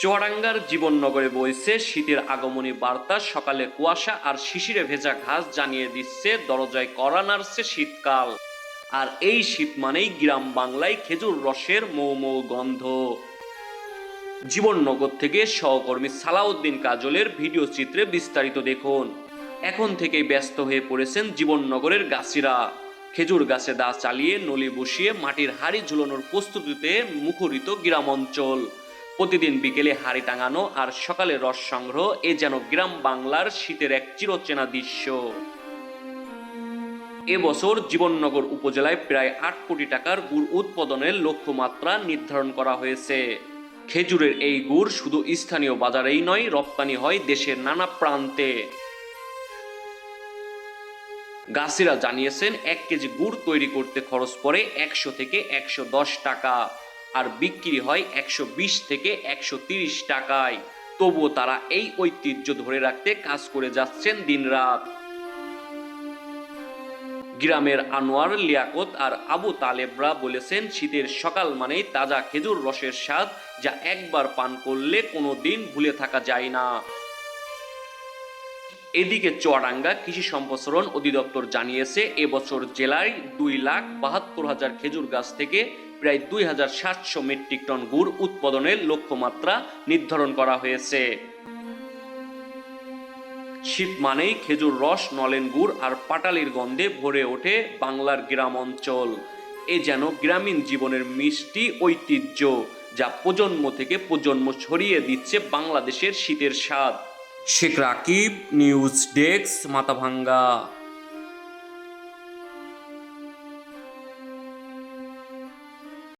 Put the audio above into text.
চুয়াডাঙ্গার জীবননগরে বইছে শীতের আগমনী বার্তা, সকালে কুয়াশা আর শিশিরে ভেজা ঘাস জানিয়ে দিচ্ছে দরজায় করা নাড়ছে শীতকাল। আর এই শীত মানেই গ্রাম বাংলায় খেজুর রসের মৌ মৌ গন্ধ। জীবননগর থেকে সহকর্মী সালাউদ্দিন কাজলের ভিডিও চিত্রে বিস্তারিত দেখুন। এখন থেকেই ব্যস্ত হয়ে পড়েছেন জীবননগরের গাছিরা। খেজুর গাছে দা চালিয়ে নলি বসিয়ে মাটির হাড়ি ঝুলানোর প্রস্তুতিতে মুখরিত গ্রাম অঞ্চল। প্রতিদিন বিকেলে হাড়ি টাঙানো আর সকালে রস সংগ্রহ, এ যেন গ্রাম বাংলার শীতের এক চিরচেনা দৃশ্য। এবছর জীবননগর উপজেলায় প্রায় আট কোটি টাকার গুড় উৎপাদনের লক্ষ্যমাত্রা নির্ধারণ করা হয়েছে। খেজুরের এই গুড় শুধু স্থানীয় বাজারেই নয়, রপ্তানি হয় দেশের নানা প্রান্তে। গাছিরা জানিয়েছেন, এক কেজি গুড় তৈরি করতে খরচ পড়ে একশো থেকে একশো দশ টাকা। আর বিক্রি হয় একশো বিশ থেকে একশো টাকায়। তবুও তারা এই ঐতিহ্য ধরে রাখতে কাজ করে যাচ্ছেন দিনরাত। গ্রামের আনোয়ার লিয়াকত আর আবু তালেবরা বলেছেন, শীতের সকাল মানেই তাজা খেজুর রসের স্বাদ যা একবার পান করলে কোনো দিন ভুলে থাকা যায় না। এদিকে চুয়াডাঙ্গা কৃষি সম্প্রসারণ অধিদপ্তর জানিয়েছে, এবছর জেলায় দুই লাখ বাহাত্তর হাজার খেজুর গাছ থেকে প্রায় দুই হাজার সাতশো মেট্রিক টন গুড় উৎপাদনের লক্ষ্যমাত্রা নির্ধারণ করা হয়েছে। শীত মানেই খেজুর রস, নলেন গুড় আর পাটালির গন্ধে ভরে ওঠে বাংলার গ্রাম অঞ্চল। এ যেন গ্রামীণ জীবনের মিষ্টি ঐতিহ্য, যা প্রজন্ম থেকে প্রজন্ম ছড়িয়ে দিচ্ছে বাংলাদেশের শীতের স্বাদ। Sheikh Rakib news desk Mathabhanga.